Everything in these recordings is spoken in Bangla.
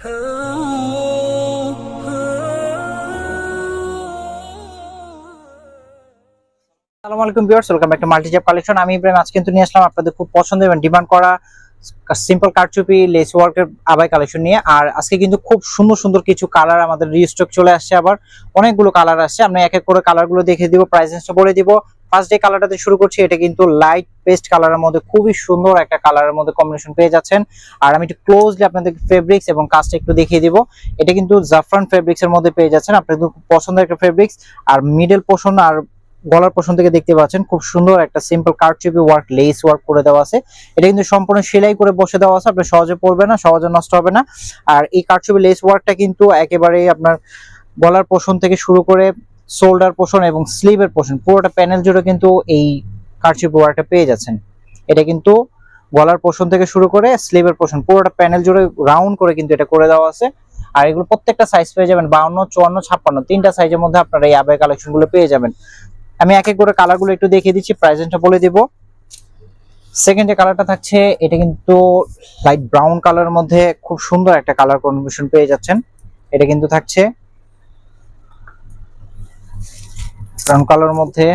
আসসালামু আলাইকুম viewers, welcome back to Multizap collection. আমি ইব্রাহিম, আজকে কিন্তু নিয়ে আসলাম আপনাদের খুব পছন্দ এবং ডিমান্ড করা সিম্পল কারচুপি লেস ওয়ার্কের আবাই কালেকশন নিয়ে। আর আজকে কিন্তু খুব সুন্দর সুন্দর কিছু কালার আমাদের রিস্টক চলে আসছে আবার। অনেকগুলো কালার আসছে, আমরা এক এক করে কালারগুলো দেখে দিব প্রাইসেসটা বলে দিব। ফার্স্ট ডে কালারটাতে শুরু করছি, এটা কিন্তু লাইট পেস্ট কালারের মধ্যে খুবই সুন্দর একটা কালারের মধ্যে কম্বিনেশন পেয়ে যাচ্ছেন। আর আমি একটু ক্লোজলি আপনাদের ফেব্রিক্স এবং কাজটা একটু দেখিয়ে দিব। এটা কিন্তু জাফরান ফেব্রিক্স এর মধ্যে পেয়ে যাচ্ছেন। আপনাদের খুব পছন্দের একটা ফেব্রিক্স আর মিডল পোর্শন আর গলার পোর্শন থেকে দেখতে পাচ্ছেন, খুব সুন্দর একটা সিম্পল কারচুপি ওয়ার্ক লেস ওয়ার্ক করে দেওয়া আছে। এটা কিন্তু সম্পূর্ণ সেলাই করে বসে দেওয়া আছে, আপনি সহজে পড়বে না, সহজে নষ্ট হবে না। আর এই কারচুপি লেস ওয়ার্কটা কিন্তু একেবারেই আপনার গলার পোর্শন থেকে শুরু করে শোল্ডার পোর্শন এবং স্লিভের পোর্শন পুরোটা প্যানেল জুড়ে কিন্তু এই কারচুপি ওয়ার্কটা পেয়ে যাচ্ছেন। এটা কিন্তু গলার পোর্শন থেকে শুরু করে স্লিভের পোর্শন পুরোটা প্যানেল জুড়ে রাউন্ড করে কিন্তু এটা করে দেওয়া আছে। আর এগুলো প্রত্যেকটা সাইজ পেয়ে যাবেন, বাউন্ন, চুয়ান্ন, ছাপ্পান্ন, তিনটা সাইজের মধ্যে আপনারা এই আবেগ কালেকশনগুলো পেয়ে যাবেন। আমি এক এক করে কালারগুলো একটু দেখিয়ে দিচ্ছি প্রাইসেন্টটা বলে দিব। সেকেন্ড যে কালারটা থাকছে, এটা কিন্তু লাইট ব্রাউন কালারের মধ্যে খুব সুন্দর একটা কালার কম্বিনেশন পেয়ে যাচ্ছেন। এটা কিন্তু থাকছে ব্রাউন কালারের মধ্যে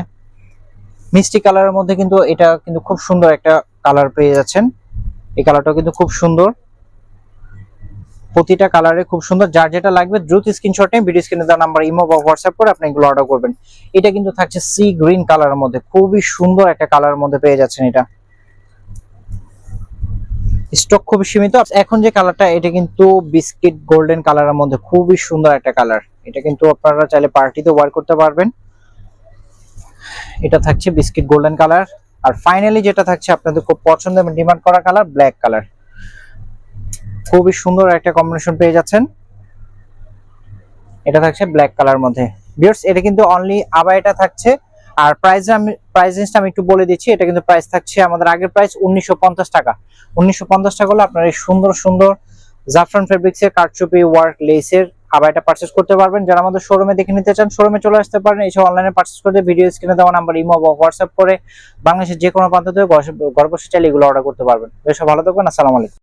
মিষ্টি কালারের মধ্যে কিন্তু এটা কিন্তু খুব সুন্দর একটা কালার পেয়ে যাচ্ছেন। এই কালারটাও কিন্তু খুব সুন্দর। প্রতিটা কালারে খুব সুন্দর। যার যেটা লাগবে দ্রুত স্ক্রিনশট নিয়ে ভিডিও স্ক্রিনে দেওয়া নাম্বার ইমো বা হোয়াটসঅ্যাপ করে আপনি এগুলো অর্ডার করবেন। এটা কিন্তু থাকছে সি গ্রিন কালারের মধ্যে। খুবই সুন্দর একটা কালারের মধ্যে পেয়ে যাচ্ছেন এটা। স্টক খুবই সীমিত। এখন যে কালারটা এটা কিন্তু বিস্কিট গোল্ডেন কালারের মধ্যে খুবই সুন্দর একটা কালার এটা কিন্তু আপনারা চাইলে পার্টিতে ওয়ার করতে পারবেন। এটা থাকছে বিস্কিট গোল্ডেন কালার। আর ফাইনালি যেটা থাকছে আপনাদের খুব পছন্দ এবং ডিমান্ড করা কালার, ব্ল্যাক কালার। খুবই সুন্দর একটা কম্বিনেশন পেয়ে যাচ্ছেন। এটা থাকছে ব্ল্যাক কালার মধ্যে। বিয়ার্স এটা কিন্তু অনলি আবার এটা থাকছে। আর প্রাইস আমি প্রাইস রেঞ্জটা আমি একটু বলে দিচ্ছি, এটা কিন্তু প্রাইস থাকছে আমাদের আগের প্রাইস উনিশশো পঞ্চাশ টাকা। উনিশশো পঞ্চাশ টাকা হলে আপনার এই সুন্দর সুন্দর জাফরান ফেব্রিক্স এর কারচুপি ওয়ার্ক লেসের আবার এটা পার্চেস করতে পারবেন। যারা আমাদের শোরুমে দেখে নিতে চান শোরুমে চলে আসতে পারেন। এসব অনলাইনে পার্চেস করতে ভিডিও স্ক্রিনে দেওয়া নাম্বার ইমো বা হোয়াটসঅ্যাপ করে বাংলাদেশের যে কোনো প্রান্ত থেকে ঘর বসে চাইলে এগুলো অর্ডার করতে পারবেন। বেশ ভালো থাকবেন। আসসালামু আলাইকুম।